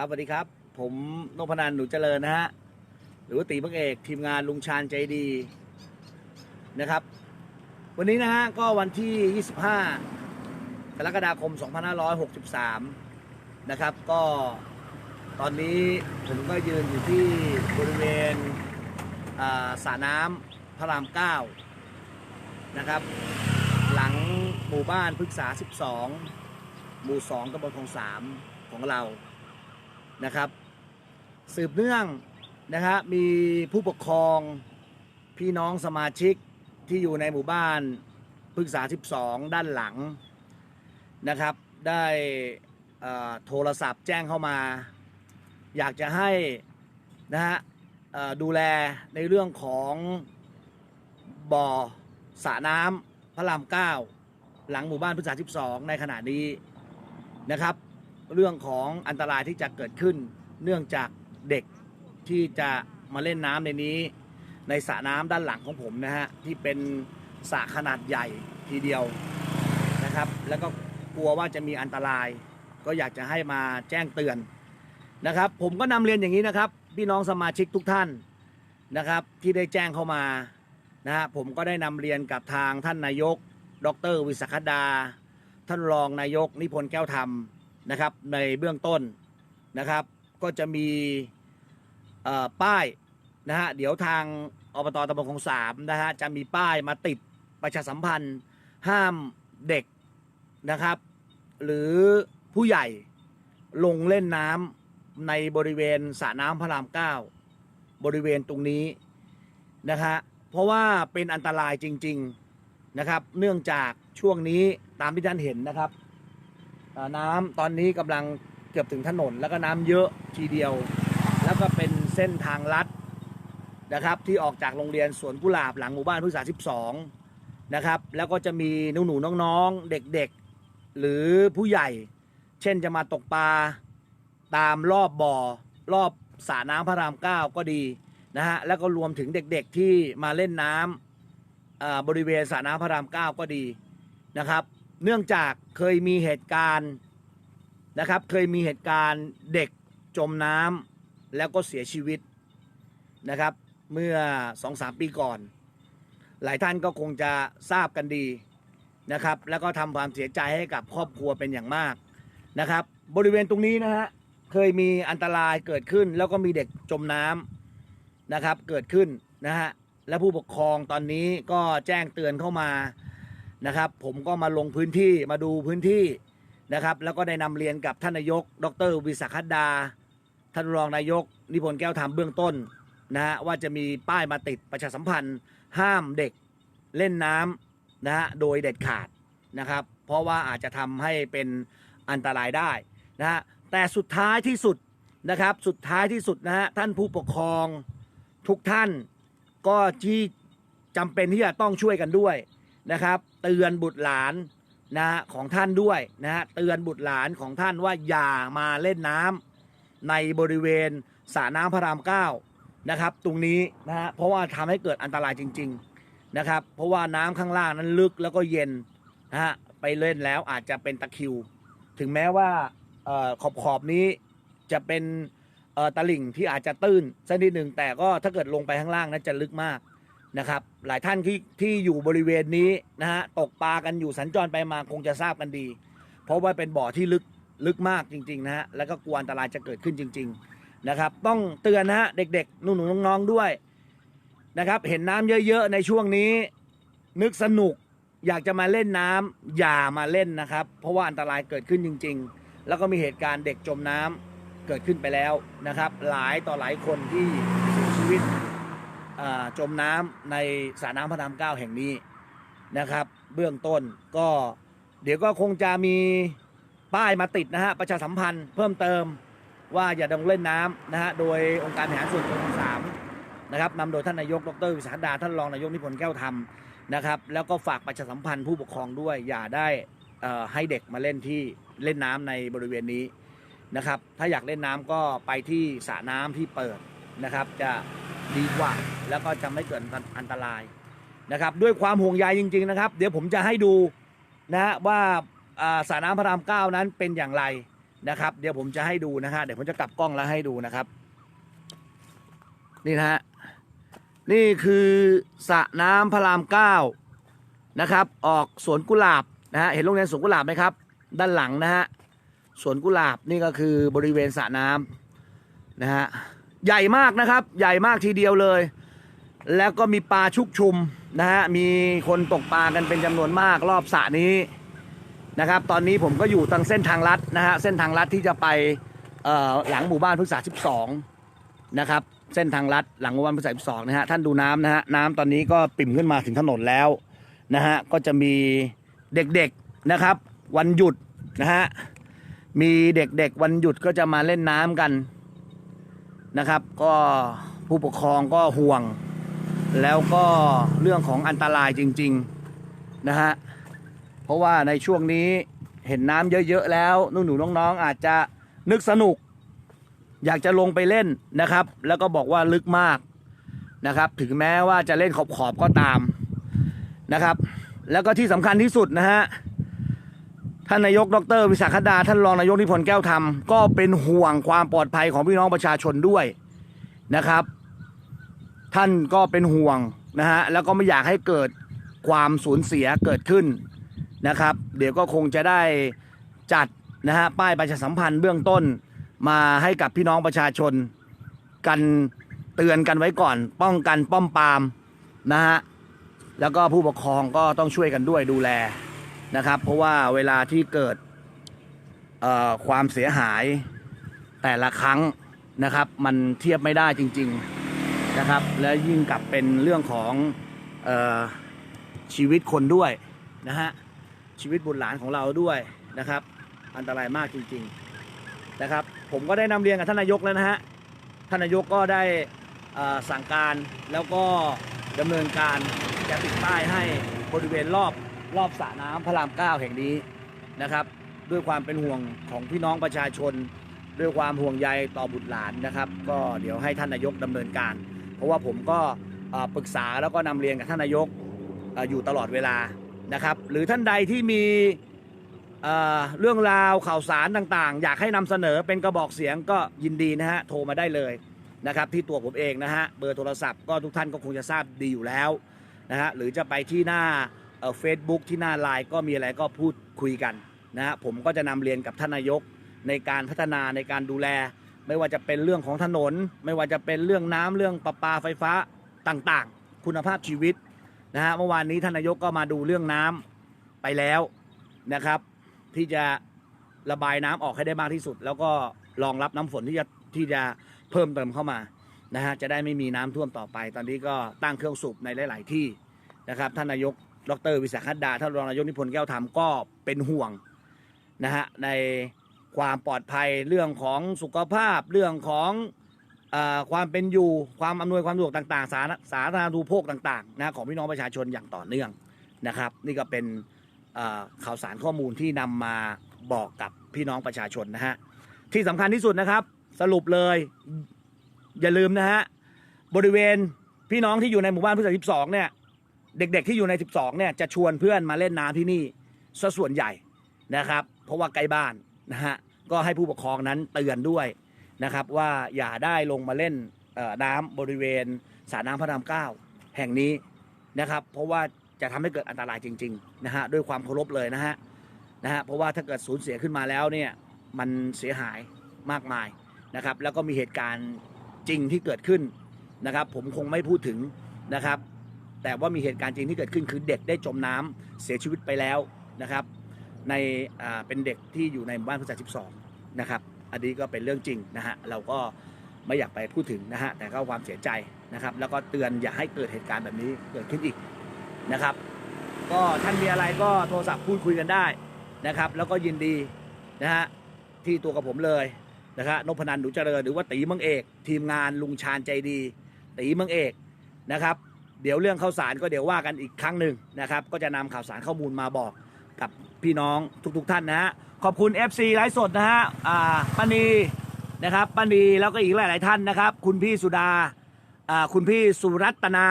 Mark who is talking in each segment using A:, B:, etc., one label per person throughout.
A: ครับสวัสดีครับ ผมนพนันหนูเจริญนะฮะหรือว่าตีบังเอกทีมงานลุงชาญใจดีนะครับ วันนี้นะฮะก็วันที่ 25กรกฎาคม 2563 นะครับ ก็ตอนนี้ผมก็ยืนอยู่ที่บริเวณสระน้ำพระราม 9 นะครับ หลังหมู่บ้านพฤกษา 12 หมู่ 2ตำบลคลอง 3 ของเรา นะครับ สืบเนื่องนะฮะมีผู้ปกครองพี่น้องสมาชิกที่อยู่ในหมู่บ้านพฤกษา 12 ด้านหลังนะครับ ได้โทรศัพท์แจ้งเข้ามา อยากจะให้นะฮะดูแลในเรื่องของบ่อสระน้ำพระราม 9 หลังหมู่บ้านพฤกษา 12 ในขณะนี้นะครับ เรื่องของอันตรายที่จะเกิดขึ้น เนื่องจากเด็กที่จะมาเล่นน้ำในนี้ ในสระน้ำด้านหลังของผมนะฮะที่เป็นสระขนาดใหญ่ทีเดียวนะครับ แล้วก็กลัวว่าจะมีอันตราย ก็อยากจะให้มาแจ้งเตือนนะครับ ผมก็นำเรียนอย่างนี้นะครับ พี่น้องสมาชิกทุกท่านนะครับ ที่ได้แจ้งเข้ามานะฮะผมก็ได้นำเรียนกับทางท่านนายก ดร วิสขดา ท่านรองนายกนิพนธ์แก้วธรรม นะครับในเบื้องต้นนะครับ ก็จะมีป้ายนะฮะเดี๋ยวทางอบตตำบลของสามนะฮะจะมีป้ายมาติดประชาสัมพันธ์ ห้ามเด็กนะครับ หรือผู้ใหญ่ลงเล่นน้ำในบริเวณสระน้ำพระรามเก้าบริเวณตรงนี้นะฮะเพราะว่าเป็นอันตรายจริง ๆนะครับ เนื่องจากช่วงนี้ตามที่ท่านเห็นนะครับ น้ำตอนนี้กำลังเกือบถึงถนน แล้วก็น้ำเยอะทีเดียว แล้วก็เป็นเส้นทางลัดนะครับ ที่ออกจากโรงเรียนสวนกุหลาบหลังหมู่บ้านพฤกษา12 นะครับ แล้วก็จะมีหนูหนูๆน้องๆ เด็กๆ หรือผู้ใหญ่ เช่นจะมาตกปลาตามรอบบ่อ รอบสระน้ำพระราม9ก็ดีนะฮะแล้วก็รวมถึงเด็กๆที่มาเล่นน้ำอ่าบริเวณสระน้ำพระราม9ก็ดีนะครับ เนื่องจากเคยมีเหตุการณ์นะครับ เคยมีเหตุการณ์เด็กจมน้ำแล้วก็เสียชีวิตนะครับ เมื่อสองสามปีก่อน หลายท่านก็คงจะทราบกันดีนะครับ แล้วก็ทำความเสียใจให้กับครอบครัวเป็นอย่างมากนะครับ บริเวณตรงนี้นะฮะเคยมีอันตรายเกิดขึ้น แล้วก็มีเด็กจมน้ำนะครับ เกิดขึ้นนะฮะและผู้ปกครองตอนนี้ก็แจ้งเตือนเข้ามา นะครับ ผมก็มาลงพื้นที่มาดูพื้นที่นะครับ แล้วก็ได้นำเรียนกับท่านนายก ดรวิสาขดา ท่านรองนายก นิพนธ์แก้วธรรมเบื้องต้นนะฮะว่าจะมีป้ายมาติดประชาสัมพันธ์ ห้ามเด็กเล่นน้ำนะฮะโดยเด็ดขาดนะครับ เพราะว่าอาจจะทำให้เป็นอันตรายได้นะฮะแต่สุดท้ายที่สุดนะครับ สุดท้ายที่สุดนะฮะท่านผู้ปกครองทุกท่านก็ที่จำเป็นที่จะต้องช่วยกันด้วย นะครับ เตือนบุตรหลานนะของท่านด้วยนะฮะเตือนบุตรหลานของท่านว่าอย่ามาเล่นน้ำในบริเวณสระน้ำพระรามเก้านะครับ ตรงนี้นะฮะเพราะว่าทำให้เกิดอันตรายจริง ๆนะครับ เพราะว่าน้ำข้างล่างนั้นลึกแล้วก็เย็นนะฮะไปเล่นแล้วอาจจะเป็นตะคิว ถึงแม้ว่าออขอบขอบนี้จะเป็นเอ่อตลิ่งที่อาจจะตื้นสักนิดหนึ่งแต่ก็ถ้าเกิดลงไปข้างล่างนั้นจะลึกมาก นะครับ หลายท่านที่ที่อยู่บริเวณนี้นะฮะตกปลากันอยู่สัญจรไปมาคงจะทราบกันดี เพราะว่าเป็นบ่อที่ลึกลึกมากจริงๆนะฮะแล้วก็กลัวอันตรายจะเกิดขึ้นจริง ๆนะครับ ต้องเตือนนะฮะเด็กๆหนุ่นๆน้องๆด้วยนะครับ เห็นน้ำเยอะ ๆ ในช่วงนี้ นึกสนุกอยากจะมาเล่นน้ำอย่ามาเล่นนะครับ เพราะว่าอันตรายเกิดขึ้นจริง ๆ แล้วก็มีเหตุการณ์เด็กจมน้ำเกิดขึ้นไปแล้วนะครับ หลายต่อหลายคนที่เสียชีวิต จมน้ำในสระน้ำพระรามเก้าแห่งนี้นะครับ เบื้องต้นก็เดี๋ยวก็คงจะมีป้ายมาติดนะฮะประชาสัมพันธ์เพิ่มเติมว่าอย่าดงเล่นน้ำนะฮะโดยองค์การบริหารส่วนตำบลสามนะครับนำโดยท่านนายกดรวิสาดาท่านรองนายกนิพนธ์แก้วธรรมนะครับแล้วก็ฝากประชาสัมพันธ์ผู้ปกครองด้วย อย่าได้ให้เด็กมาเล่นที่เล่นน้ำในบริเวณนี้นะครับ ถ้าอยากเล่นน้ำก็ไปที่สระน้ำที่เปิดนะครับ จะ ดีกว่า แล้วก็จะไม่เกิดอันตรายนะครับ ด้วยความห่วงใยจริง ๆ นะครับ เดี๋ยวผมจะให้ดูนะว่าอ่าสระน้ำพระรามเก้านั้นเป็นอย่างไรนะครับ เดี๋ยวผมจะให้ดูนะฮะเดี๋ยวผมจะกลับกล้องแล้วให้ดูนะครับ นี่นะฮะนี่คือสระน้ำพระรามเก้านะครับ ออกสวนกุหลาบนะฮะเห็นโรงเรียนสวนกุหลาบไหมครับ ด้านหลังนะฮะสวนกุหลาบนี่ก็คือบริเวณสระน้ำนะฮะ ใหญ่มากนะครับ ใหญ่มากทีเดียวเลย แล้วก็มีปลาชุกชุมนะฮะมีคนตกปลากันเป็นจำนวนมากรอบสระนี้นะครับ ตอนนี้ผมก็อยู่ทางเส้นทางลัดนะฮะเส้นทางลัดที่จะไปหลังหมู่บ้านพฤกษา 12 นะครับ เส้นทางลัดหลังหมู่บ้านพฤกษา 12 นะฮะท่านดูน้ำนะฮะน้ำตอนนี้ก็ปิ่มขึ้นมาถึงถนนแล้วนะฮะก็จะมีเด็กๆนะครับ วันหยุดนะฮะมีเด็กๆวันหยุดก็จะมาเล่นน้ำกัน นะครับ ก็ผู้ปกครองก็ห่วง แล้วก็เรื่องของอันตรายจริง ๆ นะฮะ เพราะว่าในช่วงนี้เห็นน้ำเยอะ ๆ แล้วนุ่นหนูน้องๆอาจจะนึกสนุก อยากจะลงไปเล่นนะครับ แล้วก็บอกว่าลึกมากนะครับ ถึงแม้ว่าจะเล่นขอบๆก็ตามนะครับ แล้วก็ที่สำคัญที่สุดนะฮะ ท่านนายกดรวิสาขดาท่านรองนายกนิพนธ์แก้วธรรมก็เป็นห่วงความปลอดภัยของพี่น้องประชาชนด้วยนะครับ ท่านก็เป็นห่วงนะฮะแล้วก็ไม่อยากให้เกิดความสูญเสียเกิดขึ้นนะครับ เดี๋ยวก็คงจะได้จัดนะฮะป้ายประชาสัมพันธ์เบื้องต้นมาให้กับพี่น้องประชาชนกันเตือนกันไว้ก่อน ป้องกันป้อมปามนะฮะแล้วก็ผู้ปกครองก็ต้องช่วยกันด้วยดูแล นะครับ เพราะว่าเวลาที่เกิดความเสียหายแต่ละครั้งนะครับ มันเทียบไม่ได้จริง ๆนะครับ และยิ่งกับเป็นเรื่องของออชีวิตคนด้วยนะฮะชีวิตบุตรหลานของเราด้วยนะครับ อันตรายมากจริง ๆนะครับ ผมก็ได้นำเรียนกับท่านนายกแล้วนะฮะท่านนายกก็ได้สั่งการแล้วก็ดำเนินการจะติดป้ายให้บริเวณรอบ รอบสระน้ำพระรามเก้าแห่งนี้นะครับ ด้วยความเป็นห่วงของพี่น้องประชาชน ด้วยความห่วงใยต่อบุตรหลานนะครับ ก็เดี๋ยวให้ท่านนายกดำเนินการ เพราะว่าผมก็ปรึกษาแล้วก็นำเรียนกับท่านนายกอยู่ตลอดเวลานะครับ หรือท่านใดที่มีเอ่อเรื่องราวข่าวสารต่างๆ อยากให้นำเสนอเป็นกระบอกเสียงก็ยินดีนะฮะโทรมาได้เลยนะครับที่ตัวผมเองนะฮะเบอร์โทรศัพท์ก็ทุกท่านก็คงจะทราบดีอยู่แล้วนะฮะหรือจะไปที่หน้า เฟซบุ๊กที่หน้าไลน์ก็มีอะไรก็พูดคุยกันนะฮะผมก็จะนำเรียนกับท่านนายกในการพัฒนาในการดูแล ไม่ว่าจะเป็นเรื่องของถนน ไม่ว่าจะเป็นเรื่องน้ำเรื่องประปาไฟฟ้าต่างๆ คุณภาพชีวิตนะฮะเมื่อวานนี้ท่านนายกก็มาดูเรื่องน้ำไปแล้วนะครับ ที่จะระบายน้ำออกให้ได้มากที่สุด แล้วก็รองรับน้ำฝนที่จะที่จะเพิ่มเติมเข้ามานะฮะจะได้ไม่มีน้ำท่วมต่อไป ตอนนี้ก็ตั้งเครื่องสูบในหลาย ๆ ที่นะครับท่านนายก ดรวิสาขดาท่านรองนายกนิพนธ์แก้วธรรมก็เป็นห่วงนะฮะในความปลอดภัยเรื่องของสุขภาพเรื่องของอความเป็นอยู่ความอำนวยความสะดวกต่างๆ สาธาสาธารณูปโภคต่างๆนะของพี่น้องประชาชนอย่างต่อเนื่องนะครับ นี่ก็เป็นข่าวสารข้อมูลที่นำมาบอกกับพี่น้องประชาชนนะฮะที่สำคัญที่สุดนะครับ สรุปเลย อย่าลืมนะฮะบริเวณพี่น้องที่อยู่ในหมู่บ้านพฤกษา12เนี่ย เด็กๆที่อยู่ใน 12 เนี่ยจะชวนเพื่อนมาเล่นน้ำที่นี่ซะส่วนใหญ่นะครับ เพราะว่าใกล้บ้านนะฮะก็ให้ผู้ปกครองนั้นเตือนด้วยนะครับ ว่าอย่าได้ลงมาเล่นน้ำบริเวณสระน้ำพระรามเก้าแห่งนี้นะครับ เพราะว่าจะทำให้เกิดอันตรายจริงๆนะฮะด้วยความเคารพเลยนะฮะนะฮะเพราะว่าถ้าเกิดสูญเสียขึ้นมาแล้วเนี่ยมันเสียหายมากมายนะครับ แล้วก็มีเหตุการณ์จริงที่เกิดขึ้นนะครับ ผมคงไม่พูดถึงนะครับ แต่ว่ามีเหตุการณ์จริงที่เกิดขึ้นคือเด็กได้จมน้ำเสียชีวิตไปแล้วนะครับ ในอ่าเป็นเด็กที่อยู่ในหมู่บ้านพฤกษา12 นะครับ อันนี้ก็เป็นเรื่องจริงนะฮะเราก็ไม่อยากไปพูดถึงนะฮะแต่ก็ความเสียใจนะครับ แล้วก็เตือนอย่าให้เกิดเหตุการณ์แบบนี้เกิดขึ้นอีกนะครับ ก็ท่านมีอะไรก็โทรศัพท์พูดคุยกันได้นะครับ แล้วก็ยินดีนะฮะที่ตัวกับผมเลยนะครับนพนันหนูเจริญหรือว่าตีเมืองเอก ทีมงานลุงชาญใจดี ตีเมืองเอกนะครับ เดี๋ยวเรื่องข่าวสารก็เดี๋ยวว่ากันอีกครั้งหนึ่งนะครับ ก็จะนำข่าวสารข้อมูลมาบอกกับพี่น้องทุก ๆ ท่านนะฮะขอบคุณ FC ไลฟ์สดนะฮะอ่าป้านีนะครับป้านีแล้วก็อีกหลาย ๆ ท่านนะครับ คุณพี่สุดาอ่าคุณพี่สุรัตนา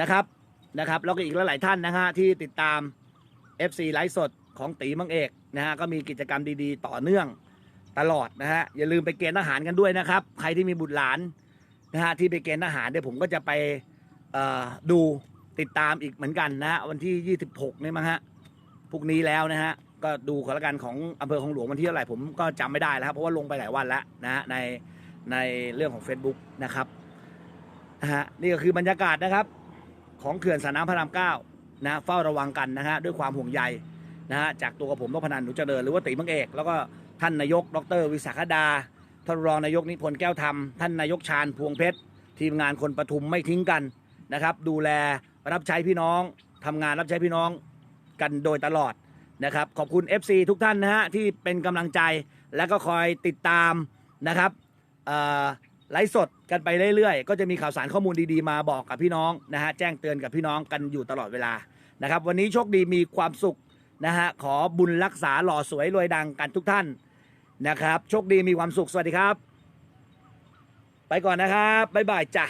A: นะครับนะครับแล้วก็อีกหลาย ๆ ท่านนะฮะที่ติดตาม FC ไลฟ์สดของตีมังเอกนะฮะก็มีกิจกรรมดีๆ ต่อเนื่องตลอดนะฮะอย่าลืมไปเกณฑ์ทหารกันด้วยนะครับ ใครที่มีบุตรหลานนะฮะที่ไปเกณฑ์ทหารเดี๋ยวผมก็จะไป ดูติดตามอีกเหมือนกันนะฮะวันที่ 26นี่มั้งฮะพรุ่งนี้แล้วนะฮะก็ดูกันละกันของอำเภอของหลวงวันที่เท่าไหร่ผมก็จำไม่ได้แล้วครับเพราะว่าลงไปหลายวันแล้วนะฮะในในเรื่องของ Facebook นะครับนะฮะนี่ก็คือบรรยากาศนะครับ ของเขื่อนสาน้ำพระรามเก้านะเฝ้าระวังกันนะฮะด้วยความห่วงใยนะฮะจากตัวกับผมนพนันหนูเจริญหรือว่าตีมังเอก แล้วก็ท่านนายก ดร วิสาขดาท่านรองนายกนิพนธ์แก้วธรรมท่านนายกชาญพวงเพชรทีมงานคนปทุมไม่ทิ้งกัน นะครับ ดูแลรับใช้พี่น้องทำงานรับใช้พี่น้องกันโดยตลอดนะครับ ขอบคุณ FC ทุกท่านนะฮะที่เป็นกำลังใจและก็คอยติดตามนะครับเอ่อไลฟ์สดกันไปเรื่อยๆ ก็จะมีข่าวสารข้อมูลดีๆมาบอกกับพี่น้องนะฮะแจ้งเตือนกับพี่น้องกันอยู่ตลอดเวลานะครับ วันนี้โชคดีมีความสุขนะฮะขอบุญรักษาหล่อสวยรวยดังกันทุกท่านนะครับ โชคดีมีความสุขสวัสดีครับ ไปก่อนนะครับบ๊ายบายจ้ะ